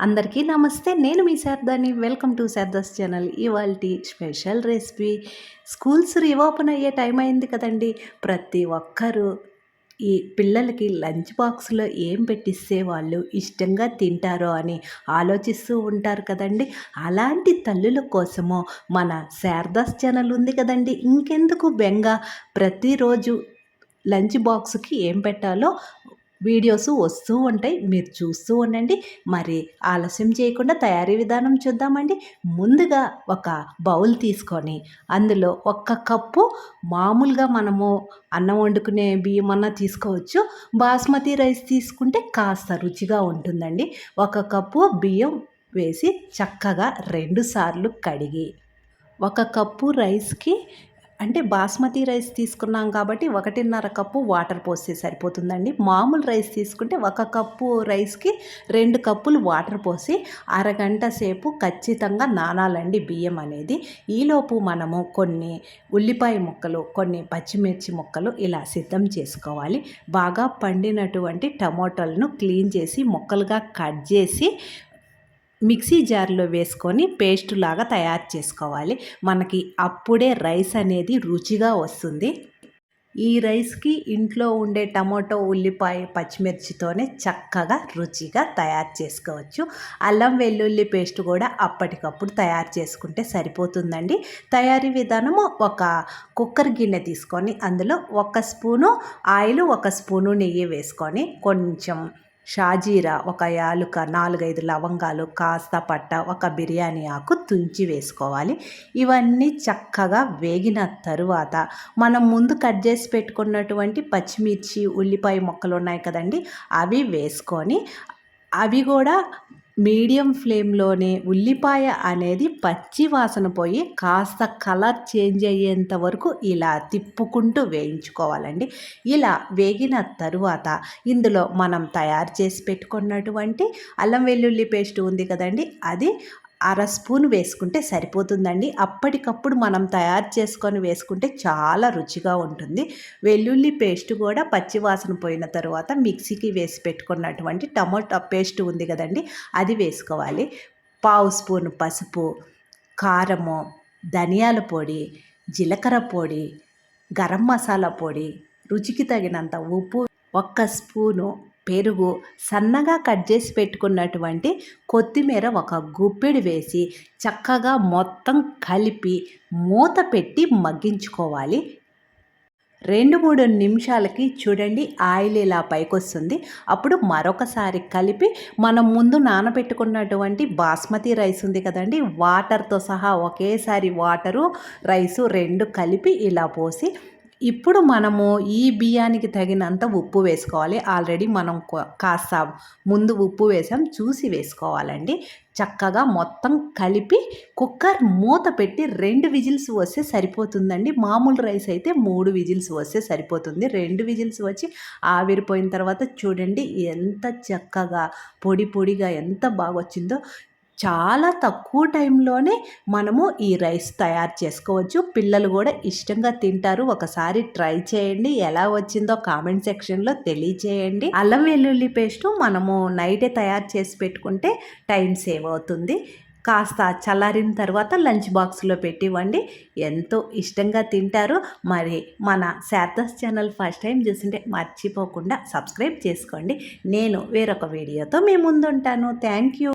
అందరికీ నమస్తే. నేను మీ శారదాని వెల్కమ్ టు శారదాస్ ఛానల్. ఇవాళ స్పెషల్ రెసిపీ. స్కూల్స్ రీఓపెన్ అయ్యే టైం అయింది కదండి. ప్రతి ఒక్కరూ ఈ పిల్లలకి లంచ్ బాక్స్లో ఏం పెట్టిస్తే వాళ్ళు ఇష్టంగా తింటారో అని ఆలోచిస్తూ ఉంటారు కదండి. అలాంటి తల్లుల కోసమో మన శారదాస్ ఛానల్ ఉంది కదండి. ఇంకెందుకు బెంగ? ప్రతిరోజు లంచ్ బాక్స్కి ఏం పెట్టాలో వీడియోస్ వస్తూ ఉంటాయి మీరు చూస్తూ ఉండండి. మరి ఆలస్యం చేయకుండా తయారీ విధానం చూద్దామండి. ముందుగా ఒక బౌల్ తీసుకొని అందులో ఒక్క కప్పు మామూలుగా మనము అన్నం వండుకునే బియ్యం అన్న తీసుకోవచ్చు. బాస్మతి రైస్ తీసుకుంటే కాస్త రుచిగా ఉంటుందండి. ఒక కప్పు బియ్యం వేసి చక్కగా రెండుసార్లు కడిగి ఒక కప్పు రైస్కి అంటే బాస్మతి రైస్ తీసుకున్నాం కాబట్టి ఒకటిన్నర కప్పు వాటర్ పోస్తే సరిపోతుందండి. మామూలు రైస్ తీసుకుంటే ఒక కప్పు రైస్కి రెండు కప్పులు వాటర్ పోసి అరగంట సేపు ఖచ్చితంగా నానాలండి బియ్యం అనేది. ఈలోపు మనము కొన్ని ఉల్లిపాయ ముక్కలు కొన్ని పచ్చిమిర్చి ముక్కలు ఇలా సిద్ధం చేసుకోవాలి. బాగా పండినటువంటి టమోటాలను క్లీన్ చేసి ముక్కలుగా కట్ చేసి మిక్సీ జార్లో వేసుకొని పేస్ట్ లాగా తయారు చేసుకోవాలి. మనకి అప్పుడే రైస్ అనేది రుచిగా వస్తుంది. ఈ రైస్కి ఇంట్లో ఉండే టమాటో ఉల్లిపాయ పచ్చిమిర్చితోనే చక్కగా రుచిగా తయారు చేసుకోవచ్చు. అల్లం వెల్లుల్లి పేస్ట్ కూడా అప్పటికప్పుడు తయారు చేసుకుంటే సరిపోతుందండి. తయారీ విధానము ఒక కుక్కర్ గిన్నె తీసుకొని అందులో ఒక స్పూను ఆయిల్ ఒక స్పూను నెయ్యి వేసుకొని కొంచెం షాజీరా ఒక యాలుక నాలుగైదు లవంగాలు కాస్త పట్ట ఒక బిర్యానీ ఆకు తుంచి వేసుకోవాలి. ఇవన్నీ చక్కగా వేగిన తరువాత మనం ముందు కట్ చేసి పెట్టుకున్నటువంటి పచ్చిమిర్చి ఉల్లిపాయ మొక్కలు ఉన్నాయి కదండి అవి వేసుకొని అవి కూడా మీడియం ఫ్లేమ్లోనే ఉల్లిపాయ అనేది పచ్చి వాసన పోయి కాస్త కలర్ చేంజ్ అయ్యేంత వరకు ఇలా తిప్పుకుంటూ వేయించుకోవాలండి. ఇలా వేగిన తరువాత ఇందులో మనం తయారు చేసి పెట్టుకున్నటువంటి అల్లం వెల్లుల్లి పేస్ట్ ఉంది కదండి అది అర స్పూన్ వేసుకుంటే సరిపోతుందండి. అప్పటికప్పుడు మనం తయారు చేసుకొని వేసుకుంటే చాలా రుచిగా ఉంటుంది. వెల్లుల్లి పేస్ట్ కూడా పచ్చివాసన పోయిన తర్వాత మిక్సీకి వేసి పెట్టుకున్నటువంటి టమాటా పేస్ట్ ఉంది కదండి అది వేసుకోవాలి. పావు స్పూన్ పసుపు కారము ధనియాల పొడి జీలకర్ర పొడి గరం మసాలా పొడి రుచికి తగినంత ఉప్పు ఒక్క స్పూను పెరుగు సన్నగా కట్ చేసి పెట్టుకున్నటువంటి కొత్తిమీర ఒక గుప్పెడు వేసి చక్కగా మొత్తం కలిపి మూత పెట్టి మగ్గించుకోవాలి. రెండు మూడు నిమిషాలకి చూడండి ఆయిల్ ఇలా పైకొస్తుంది. అప్పుడు మరొకసారి కలిపి మనం ముందు నానబెట్టుకున్నటువంటి బాస్మతి రైస్ ఉంది కదండి వాటర్తో సహా ఒకేసారి వాటరు రైసు రెండు కలిపి ఇలా పోసి ఇప్పుడు మనము ఈ బియ్యానికి తగినంత ఉప్పు వేసుకోవాలి. ఆల్రెడీ మనం కాస్త ముందు ఉప్పు వేసాం చూసి వేసుకోవాలండి. చక్కగా మొత్తం కలిపి కుక్కర్ మూత పెట్టి రెండు విజిల్స్ వస్తే సరిపోతుందండి. మామూలు రైస్ అయితే మూడు విజిల్స్ వస్తే సరిపోతుంది. రెండు విజిల్స్ వచ్చి ఆవిరిపోయిన తర్వాత చూడండి ఎంత చక్కగా పొడి పొడిగా ఎంత బాగా వచ్చిందో చాలా తక్కువ టైంలోనే మనము ఈ రైస్ తయారు చేసుకోవచ్చు. పిల్లలు కూడా ఇష్టంగా తింటారు. ఒకసారి ట్రై చేయండి. ఎలా వచ్చిందో కామెంట్ సెక్షన్లో తెలియచేయండి. అల్లం వెల్లుల్లి పేస్టు మనము నైటే తయారు చేసి పెట్టుకుంటే టైం సేవ్ అవుతుంది. కాస్త చల్లారిన తర్వాత లంచ్ బాక్స్లో పెట్టివ్వండి. ఎంతో ఇష్టంగా తింటారు. మరి మన శారదాస్ ఛానల్ ఫస్ట్ టైం చూసింటే మర్చిపోకుండా సబ్స్క్రైబ్ చేసుకోండి. నేను వేరొక వీడియోతో మీ ముందుంటాను. Thank you.